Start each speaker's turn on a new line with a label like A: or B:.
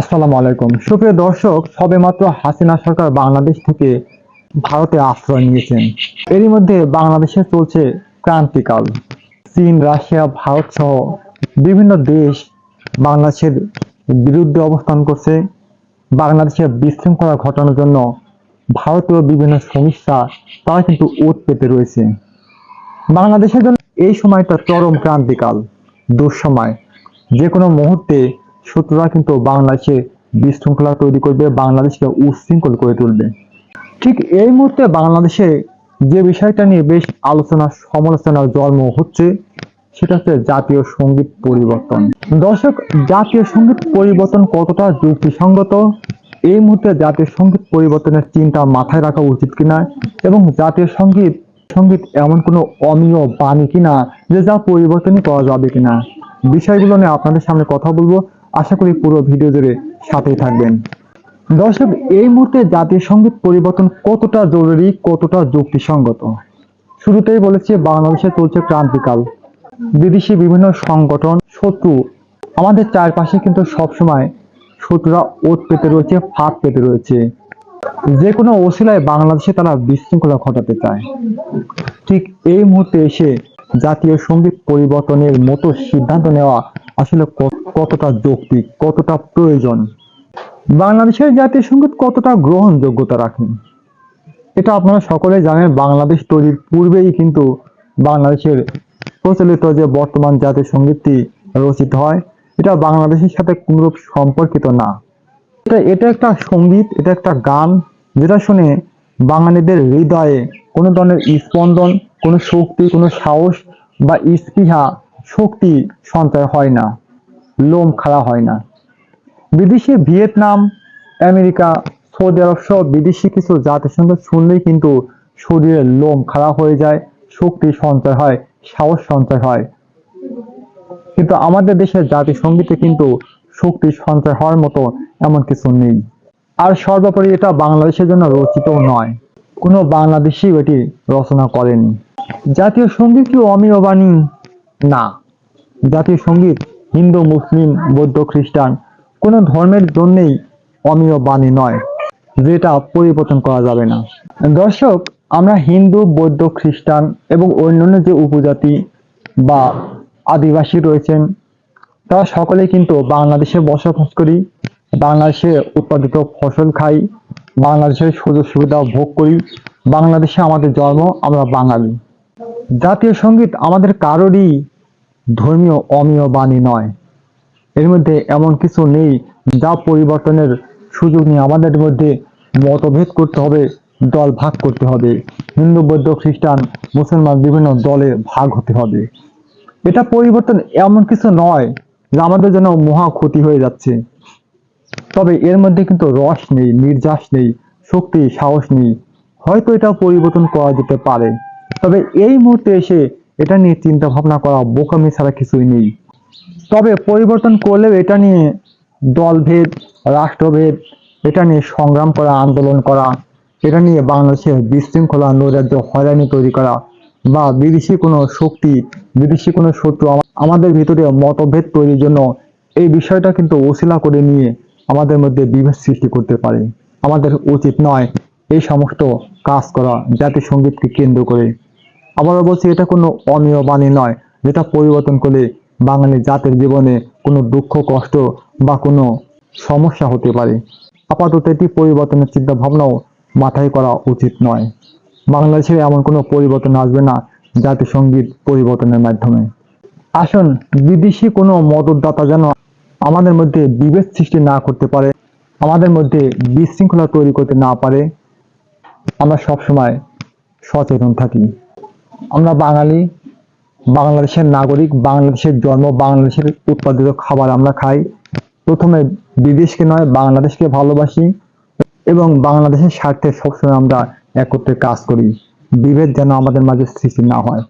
A: আসসালামু আলাইকুম। সুপ্রিয় দর্শক, সবেমাত্র হাসিনা সরকার বাংলাদেশ থেকে ভারতে আশ্রয় নিয়েছেন। এরই মধ্যে বাংলাদেশে চলছে ক্রান্তিকাল। চীন, রাশিয়া ভারত সহ বিভিন্ন দেশ বাংলাদেশের বিরুদ্ধে অবস্থান করছে। বাংলাদেশে বিশৃঙ্খলা ঘটানোর জন্য ভারতীয় বিভিন্ন সমস্যা তারা কিন্তু ওত পেতে রয়েছে। বাংলাদেশের জন্য এই সময়টা চরম ক্রান্তিকাল, দুঃসময়। যে কোনো মুহূর্তে শত্রুরা কিন্তু বাংলাদেশে বিশৃঙ্খলা তৈরি করবে, বাংলাদেশকে উশৃঙ্খল করে তুলবে। ঠিক এই মুহূর্তে বাংলাদেশে যে বিষয়টা নিয়ে বেশ আলোচনা, সমালোচনার জন্ম হচ্ছে, সেটা হচ্ছে জাতীয় সংগীত পরিবর্তন। দর্শক, জাতীয় সংগীত পরিবর্তন কতটা যুক্তিসঙ্গত? এই মুহূর্তে জাতীয় সংগীত পরিবর্তনের চিন্তা মাথায় রাখা উচিত কিনা? এবং জাতীয় সংগীত সংগীত এমন কোনো অমীয় বাণী কিনা, যে যা পরিবর্তনই করা যাবে কিনা? বিষয়গুলো নিয়ে আপনাদের সামনে কথা বলব। আশা করি পুরো ভিডিও জুড়ে সাথেই থাকবেন। দর্শক, এই মুহূর্তে জাতীয় সংগীত পরিবর্তন কতটা জরুরি, কতটা যুক্তিসঙ্গত? শুরুতেই বলেছি, বাংলাদেশে চলছে ক্রান্তিকাল। বিদেশি বিভিন্ন সংগঠন, শত্রু, আমাদের চারপাশে কিন্তু সবসময় শত্রুরা ওত পেতে রয়েছে, ফাঁদ পেতে রয়েছে। যে কোনো ওসিলায় বাংলাদেশে তারা বিশৃঙ্খলা ঘটাতে চায়। ঠিক এই মুহূর্তে এসে জাতীয় সংগীত পরিবর্তনের মতো সিদ্ধান্ত নেওয়া আসলে ক- কতটা যৌক্তিক, কতটা প্রয়োজন? বাংলাদেশের জাতীয় সংগীত কতটা গ্রহণযোগ্যতা রাখে? এটা আপনারা সকলে জানেন, বাংলাদেশ তৈরির পূর্বেই কিন্তু বাংলাদেশের প্রচলিত যে বর্তমান জাতীয় সঙ্গীতটি রচিত হয়, এটা বাংলাদেশের সাথে কোনরূপ সম্পর্কিত না। এটা এটা একটা সংগীত এটা একটা গান, যেটা শুনে বাঙালিদের হৃদয়ে কোনো ধরনের স্পন্দন, কোনো শক্তি, কোনো সাহস বা স্পৃহা, শক্তি সঞ্চয় হয় না। লোম খাড়া হয় না। বিদেশি ভিয়েতনাম, আমেরিকা, সৌদি আরব সহ বিদেশি কিছু জাতির সঙ্গে শুনলেই কিন্তু শরীরের লোম খাড়া হয়ে যায়, শক্তি সঞ্চয় হয়, সাহস সঞ্চয় হয়। কিন্তু আমাদের দেশের জাতীয় সঙ্গীতে কিন্তু শক্তি সঞ্চয় হওয়ার মতো এমন কিছু নেই। আর সর্বোপরি এটা বাংলাদেশের জন্য রচিত নয়। কোনো বাংলাদেশি এটি রচনা করেনি। জাতীয় সংগীত কি অমীয় বাণী না। জাতীয় সংগীত হিন্দু, মুসলিম, বৌদ্ধ, খ্রিস্টান কোনো ধর্মের জন্যেই অমীয় বাণী নয়, যেটা পরিবর্তন করা যাবে না। দর্শক, আমরা হিন্দু, বৌদ্ধ, খ্রিস্টান এবং অন্যান্য যে উপজাতি বা আদিবাসী রয়েছেন, তারা সকলে কিন্তু বাংলাদেশে বসবাস করি, বাংলাদেশে উৎপাদিত ফসল খাই, বাংলাদেশের সুযোগ সুবিধা ভোগ করি, বাংলাদেশে আমাদের জন্ম, আমরা বাঙালি। জাতীয় সংগীত আমাদের কারোরই ধর্মীয় অমীয় বাণী নয়। এর মধ্যে এমন কিছু নেই যা পরিবর্তনের সুযোগ নিয়ে আমাদের মধ্যে মতভেদ করতে হবে, দল ভাগ করতে হবে। হিন্দু, বৌদ্ধ, খ্রিস্টান, মুসলমান বিভিন্ন দলে ভাগ হতে হবে। এটা পরিবর্তন এমন কিছু নয় যা আমাদের জন্য মহা ক্ষতি হয়ে যাচ্ছে। তবে এর মধ্যে কিন্তু রস নেই, নির্যাস নেই, শক্তি, সাহস নেই। হয়তো এটা পরিবর্তন করা যেতে পারে। তবে এই মুহূর্তে এসে এটা নিয়ে চিন্তা ভাবনা করা, বোকামি ছাড়া কিছুই নেই। তবে পরিবর্তন করলেও এটা নিয়ে দলভেদ, রাষ্ট্রভেদ, এটা নিয়ে সংগ্রাম করা, আন্দোলন করা, এটা নিয়ে বাংলাদেশের বিশৃঙ্খলা নৈরাজ্য হয়রানি তৈরি করা বা বিদেশি কোনো শক্তি, বিদেশি কোনো শত্রু আমাদের ভিতরে মতভেদ তৈরির জন্য এই বিষয়টা কিন্তু ওসিলা করে নিয়ে আমাদের মধ্যে বিভেদ সৃষ্টি করতে পারে। আমাদের উচিত নয় এই সমস্ত কাজ করা জাতীয় সঙ্গীতকে কেন্দ্র করে। আবারও বলছি, এটা কোনো অমীয় বাণী নয় যেটা পরিবর্তন করলে বাঙালি জাতির জীবনে কোনো দুঃখ, কষ্ট বা কোনো সমস্যা হতে পারে। আপাতত এটি পরিবর্তনের চিন্তা ভাবনাও মাথায় করা উচিত নয়। বাংলাদেশের এমন কোনো পরিবর্তন আসবে না জাতীয় সংগীত পরিবর্তনের মাধ্যমে। আসুন, বিদেশি কোনো মদতদাতা যেন আমাদের মধ্যে বিভেদ সৃষ্টি না করতে পারে, আমাদের মধ্যে বিশৃঙ্খলা তৈরি করতে না পারে, আমরা সবসময় সচেতন থাকি। আমরা বাঙালি, বাংলাদেশের নাগরিক, বাংলাদেশের জন্ম, বাংলাদেশের উৎপাদিত খাবার আমরা খাই। প্রথমে বিদেশকে নয়, বাংলাদেশকে ভালোবাসি এবং বাংলাদেশের স্বার্থে সবসময় আমরা একত্রে কাজ করি। বিভেদ যেন আমাদের মাঝে সৃষ্টি না হয়।